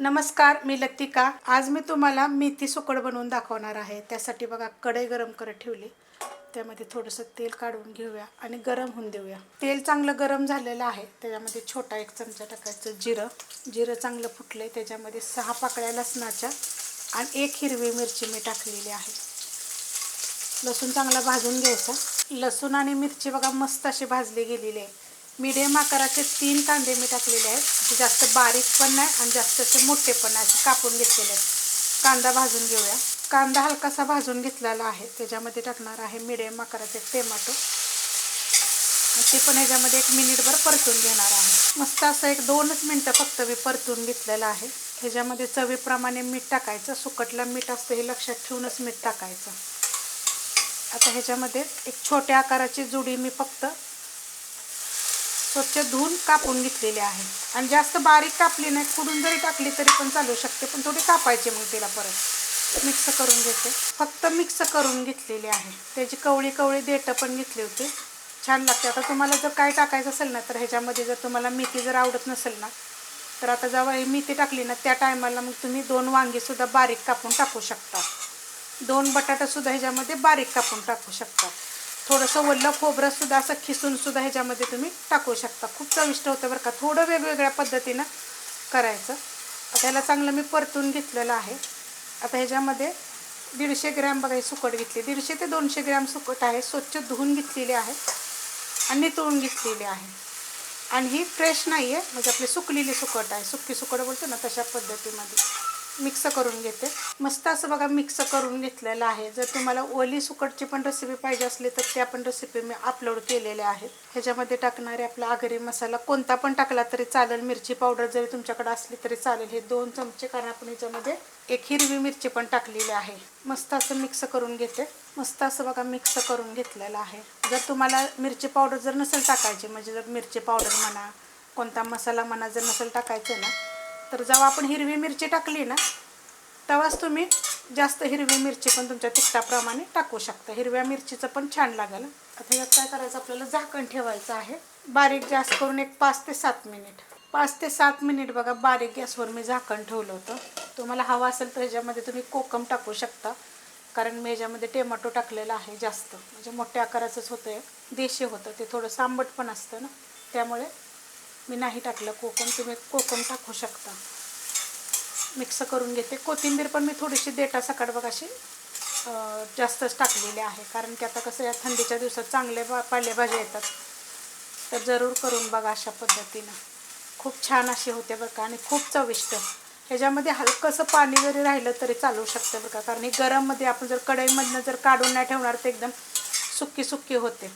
नमस्कार मी लतिका. आज मी तुम्हाला मेथी सुकड बनवून दाखवणार आहे. त्यासाठी बघा कढई गरम करत ठेवली. त्यामध्ये थोडंसं तेल काढून घेऊया आणि गरम होऊन देऊया. तेल चांगलं गरम झालेलं आहे. त्याच्यामध्ये छोटा एक चमचा टाकायचं जिरं. जिरं चांगलं फुटलं आहे त्याच्यामध्ये सहा पाकळ्या लसणाच्या आणि एक हिरवी मिरची मी टाकलेली आहे. लसूण चांगला भाजून घ्यायचा. लसूण आणि मिरची बघा मस्त अशी भाजली गेलेली आहे. मीडियम आकाराचे तीन कांदे मी टाकलेले आहेत. जे जास्त बारीक पण नाही आणि जास्त असे मोठे पण नाही असे कापून घेतलेले आहेत. कांदा भाजून घेऊया. कांदा हलकासा भाजून घेतलेला आहे. त्याच्यामध्ये टाकणार आहे मीडियम आकाराचे टोमॅटो. ते पण ह्याच्यामध्ये एक मिनिटभर परतून घेणार आहे. मस्त असं एक दोनच मिनटं फक्त मी परतून घेतलेलं आहे. ह्याच्यामध्ये चवीप्रमाणे मीठ टाकायचं. सुकटला मीठ असतं हे लक्षात ठेवूनच मीठ टाकायचं. आता ह्याच्यामध्ये एक छोट्या आकाराची जुडी मी फक्त स्वच्छ धुवून कापून घेतलेले आहे. आणि जास्त बारीक कापली नाही कुडून जरी टाकली तरी पण चालू शकते पण थोडी कापायची मग तिला परत. मिक्स करून घेते. फक्त मिक्स करून घेतलेली आहे. त्याची कवळी कवळी देठं पण घेतली होती. छान लागते. आता तुम्हाला जर काय टाकायचं असेल ना तर ह्याच्यामध्ये जर तुम्हाला मेथी जर आवडत नसेल ना तर आता जेव्हा ही मेथी टाकली ना त्या टायमाला मग तुम्ही दोन वांगीसुद्धा बारीक कापून टाकू शकता. दोन बटाटासुद्धा ह्याच्यामध्ये बारीक कापून टाकू शकता. थोडंसं ओलं खोबरंसुद्धा असं खिसूनसुद्धा ह्याच्यामध्ये तुम्ही टाकू शकता. खूप चविष्ट होतं बरं का. थोडं वेगवेगळ्या पद्धतीनं करायचं. आता ह्याला चांगलं मी परतून घेतलेलं आहे. आता ह्याच्यामध्ये दीडशे ग्रॅम बघा ही सुकट घेतली. दीडशे ते दोनशे ग्रॅम सुकट आहे. स्वच्छ धुवून घेतलेली आहे आणि नितळून घेतलेली आहे. आणि ही फ्रेश नाही आहे म्हणजे आपली सुकलेली सुकट आहे. सुकी सुकट बोलतो ना तशा पद्धतीमध्ये. मिक्स करून घेते. मस्त असं बघा मिक्स करून घेतलेलं आहे. जर तुम्हाला ओली सुकटची पण रेसिपी पाहिजे असली तर त्या पण रेसिपी मी अपलोड केलेल्या आहेत. ह्याच्यामध्ये टाकणारे आपला आगरी मसाला कोणता पण टाकला तरी चालेल. मिरची पावडर जरी तुमच्याकडे असली तरी चालेल. हे दोन चमचे कारण आपण ह्याच्यामध्ये एक हिरवी मिरची पण टाकलेली आहे. मस्त असं मिक्स करून घेते. मस्त असं बघा मिक्स करून घेतलेलं आहे. जर तुम्हाला मिरची पावडर जर नसेल टाकायची म्हणजे जर मिरची पावडर म्हणा कोणता मसाला म्हणा जर नसेल टाकायचं ना तर जेव्हा आपण हिरवी मिरची टाकली ना तेव्हाच तुम्ही जास्त हिरवी मिरची पण तुमच्या तिखटाप्रमाणे टाकू शकता. हिरव्या मिरचीचं पण छान लागेल. आता यात काय करायचं आपल्याला झाकण ठेवायचं आहे. बारीक गॅस करून एक पाच ते सात मिनिट. पाच ते सात मिनिट बघा बारीक गॅसवर मी झाकण ठेवलं होतं. तुम्हाला हवा असेल तर ह्याच्यामध्ये तुम्ही कोकम टाकू शकता. कारण मी ह्याच्यामध्ये टेमॅटो टाकलेला आहे जास्त. म्हणजे मोठ्या आकाराचंच होतं आहे देशी होतं ते थोडं आंबट पण असतं ना. त्यामुळे मी नाही टाकलं कोकम तुम्ही कोकम टाकू शकता. मिक्स करून घेते. कोथिंबीर पण मी थोडीशी देटा सकाळ बघ अशी जास्तच टाकलेली आहे. कारण की आता कसं या थंडीच्या दिवसात चांगले बा पालेभाज्या येतात. तर जरूर करून बघा अशा पद्धतीनं. खूप छान अशी होते बरं का आणि खूप चविष्ट. ह्याच्यामध्ये हलकंसं पाणी जरी राहिलं तरी चालू शकतं बरं का. कारण हे गरममध्ये आपण जर कढईमधनं जर काढून नाही ठेवणार तर एकदम सुक्की सुक्की होते.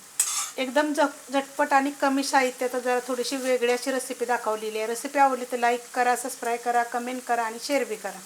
एकदम झ झटपट आणि कमी साहित्यात जरा थोडीशी वेगळी अशी रेसिपी दाखवलेली आहे. रेसिपी आवडली तर लाईक करा सबस्क्राईब करा कमेंट करा आणि शेअर बी करा.